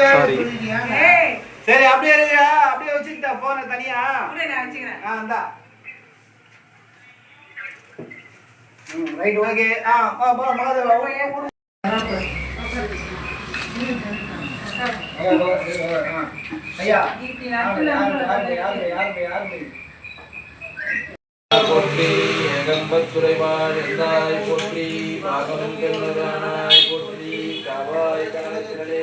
ஏய், சரி அப்படியே இருங்க அப்படியே வச்சுக்கிட்டா போன தனியா. ஆ இந்தா. ரைட் ஓகே ஆ வா மகாதேவா. ஐயா, போற்றி ஏகம்பத்துறைவாழ் எந்தாய் போற்றி பாகம் பெருமதானாய் போற்றி காவாய் கனகத்திரளே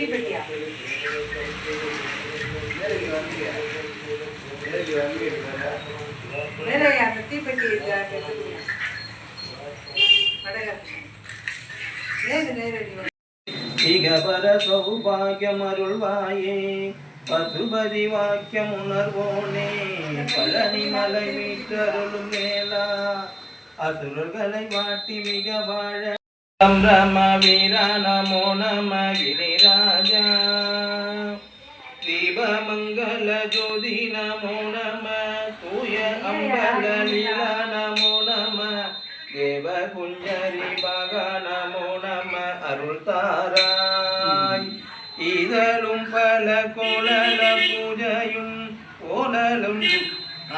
தீப்பெட்டியா? நேருக்கு வந்து அந்த தீப்பெட்டி இதை எடுத்துக்கோங்க. வடகர். பசுபதி வாக்கியம் உணர்வோனே பழனி மலை மீட்டருளும் மேலா அசுரர்களை வாட்டி மிக வாழ ரம வீரா நமோ நம கிரிரா ஜோதி நமோ நம தூய அம்பல லீலா நமோ நம தேவ குஞ்சரி பக நமோ நம அருள் தாராய் இதழும் பல கோலல பூஜையும் கோலலும்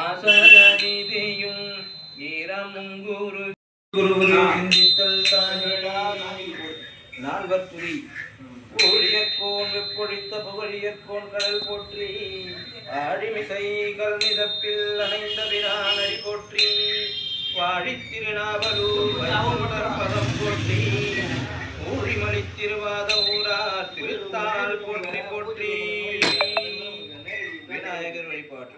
ஆசர நிதியும் ஈரமும் குரு குருவரு சிந்தித்தல் தானிடா நால்வர் துதி ஊழியற்கோன் வெப்பொழித்த புகழியற்கோன் கடல் போற்றி. ஆழிமிசை கல்மிதப்பில் அணைந்த பிரானடி போற்றி வாழித் திருநாவலூர் வைகுண்டர் பதம் போற்றி ஊழிமணி திருவாத ஊரார் திருத்தால் போற்றி போற்றி. விநாயகர் வழிபாட்டு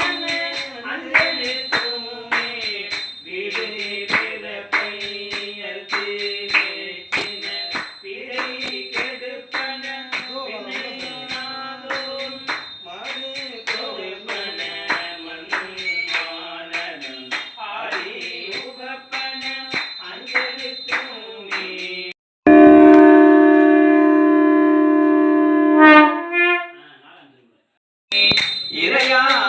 இறையாய்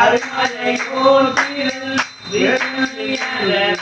அருமலை போல் திரள் கடலாய்